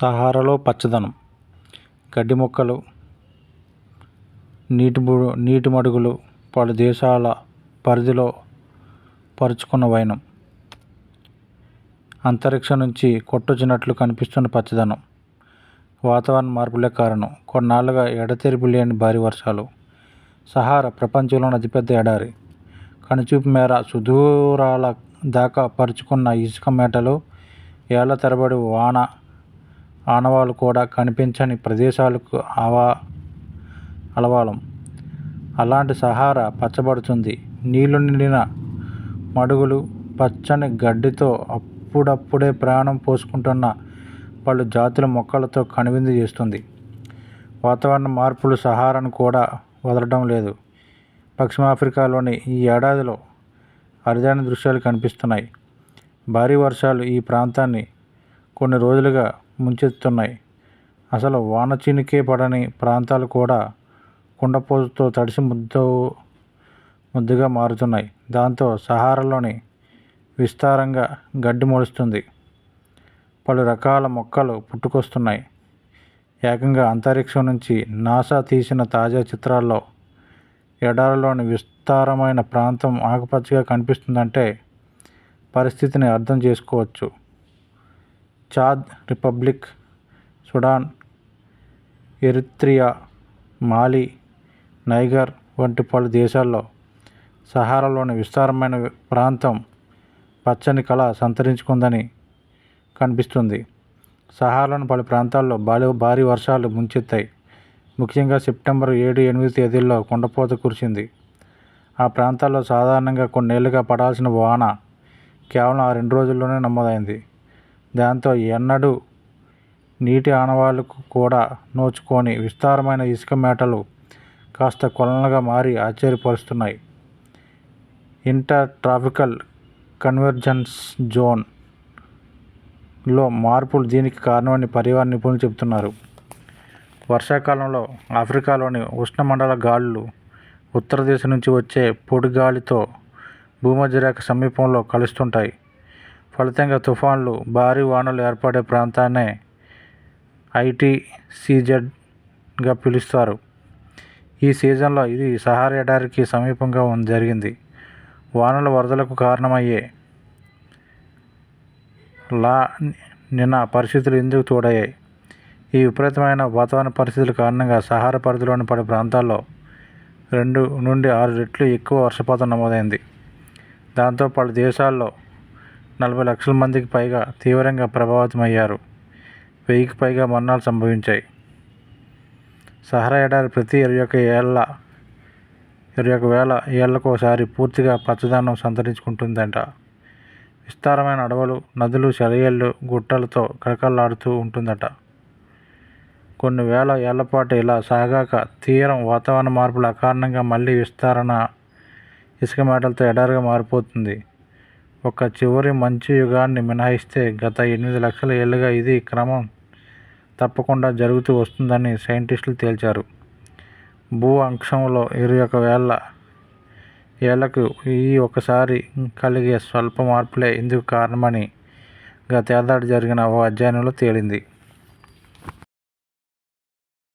సహారాలో పచ్చదనం గడ్డి మొక్కలు నీటి నీటి మడుగులు పలు దేశాల పరిధిలో పరుచుకున్న వైనం. అంతరిక్షం నుంచి కొట్టొచ్చినట్లు కనిపిస్తున్న పచ్చదనం. వాతావరణ మార్పులే కారణం. కొన్నాళ్ళుగా ఎడతెరిపి లేని భారీ వర్షాలు. సహారా ప్రపంచంలోని అతిపెద్ద ఎడారి. కనుచూపు మేర సుదూరాల దాకా పరుచుకున్న ఇసుక మేటలు ఏళ్ళ తరబడి వాన ఆనవాళ్ళు కూడా కనిపించని ప్రదేశాలకు ఆవా అలవాలం. అలాంటి సహారా పచ్చబడుతుంది నీళ్ళు నిండిన మడుగులు పచ్చని గడ్డితో అప్పుడప్పుడే ప్రాణం పోసుకుంటున్న పలు జాతుల మొక్కలతో కనువిందు చేస్తుంది. వాతావరణ మార్పులు సహారాను కూడా వదలడం లేదు. పశ్చిమాఫ్రికాలోని ఈ ఏడాదిలో అరుదైన దృశ్యాలు కనిపిస్తున్నాయి. భారీ వర్షాలు ఈ ప్రాంతాన్ని కొన్ని రోజులుగా ముంచెత్తున్నాయి అసలు వాన చినుకే పడని ప్రాంతాలు కూడా కుండపోతతో తడిసి ముద్ద ముద్దుగా మారుతున్నాయి. దాంతో సహారాలోని విస్తారంగా గడ్డి మొలుస్తుంది. పలు రకాల మొక్కలు పుట్టుకొస్తున్నాయి. ఏకంగా అంతరిక్షం నుంచి నాసా తీసిన తాజా చిత్రాల్లో ఎడారిలోని విస్తారమైన ప్రాంతం ఆకుపచ్చగా కనిపిస్తుందంటే పరిస్థితిని అర్థం చేసుకోవచ్చు. Chad Republic Sudan Eritrea Mali Niger వంటి పలు దేశాల్లో సహారాలోని విస్తారమైన ప్రాంతం పచ్చని కళ సంతరించుకుందని కనిపిస్తుంది. సహారాలోని పలు ప్రాంతాల్లో భారీ భారీ వర్షాలు ముంచెత్తాయి. ముఖ్యంగా సెప్టెంబర్ ఏడు ఎనిమిది తేదీల్లో కుండపోత కురిసింది. ఆ ప్రాంతాల్లో సాధారణంగా కొన్నేళ్ళుగా పడాల్సిన వాన కేవలం ఆ రెండు రోజుల్లోనే నమోదైంది. దాంతో ఎన్నడూ నీటి ఆనవాళ్ళకు కూడా నోచుకొని విస్తారమైన ఇసుక మేటలు కాస్త కొలనుగా మారి ఆశ్చర్యపరుస్తున్నాయి. ఇంటర్ ట్రాఫికల్ కన్వర్జెన్స్ జోన్లో మార్పులు దీనికి కారణమని పర్యావరణ నిపుణులు చెబుతున్నారు. వర్షాకాలంలో ఆఫ్రికాలోని ఉష్ణమండల గాలులు ఉత్తర దిశ నుంచి వచ్చే పొడి గాలితో భూమధ్యరేఖ సమీపంలో కలుస్తుంటాయి. ఫలితంగా తుఫాన్లు భారీ వానలు ఏర్పడే ప్రాంతాన్నే ఐటీసీజెడ్గా పిలుస్తారు. ఈ సీజన్లో ఇది సహారా ఎడారికి సమీపంగా జరిగింది. వానలు వరదలకు కారణమయ్యే లా నినా పరిస్థితులు ఎందుకు తోడయ్యాయి. ఈ విపరీతమైన వాతావరణ పరిస్థితుల కారణంగా సహారా పరిధిలోని పలు ప్రాంతాల్లో రెండు నుండి ఆరు రెట్లు ఎక్కువ వర్షపాతం నమోదైంది. దాంతో పలు దేశాల్లో నలభై లక్షల మందికి పైగా తీవ్రంగా ప్రభావితమయ్యారు. వెయ్యికి పైగా మరణాలు సంభవించాయి. సహరా ఎడారి ప్రతి ఇరవై ఒక ఏళ్ళ ఇరవై ఒక వేల ఏళ్ళకు ఒకసారి పూర్తిగా పచ్చదనం సంతరించుకుంటుందంట. విస్తారమైన అడవులు నదులు సెలయేళ్ళు గుట్టలతో కలకల్లాడుతూ ఉంటుందట. కొన్ని వేల ఏళ్ళపాటు ఇలా సాగాక తీరం వాతావరణ మార్పుల కారణంగా మళ్ళీ విస్తరణ ఇసుక మేటలతో ఎడారిగా మారిపోతుంది. ఒక చివరి మంచు యుగాన్ని మినహాయిస్తే గత ఎనిమిది లక్షల ఏళ్ళుగా ఇది క్రమం తప్పకుండా జరుగుతూ వస్తుందని సైంటిస్టులు తేల్చారు. భూ అంశంలో ఇరవై ఒక వేల ఏళ్ళకు ఈ ఒకసారి కలిగే స్వల్ప మార్పులే ఇందుకు కారణమని గతేడాది జరిగిన ఓ అధ్యయనంలో తేలింది.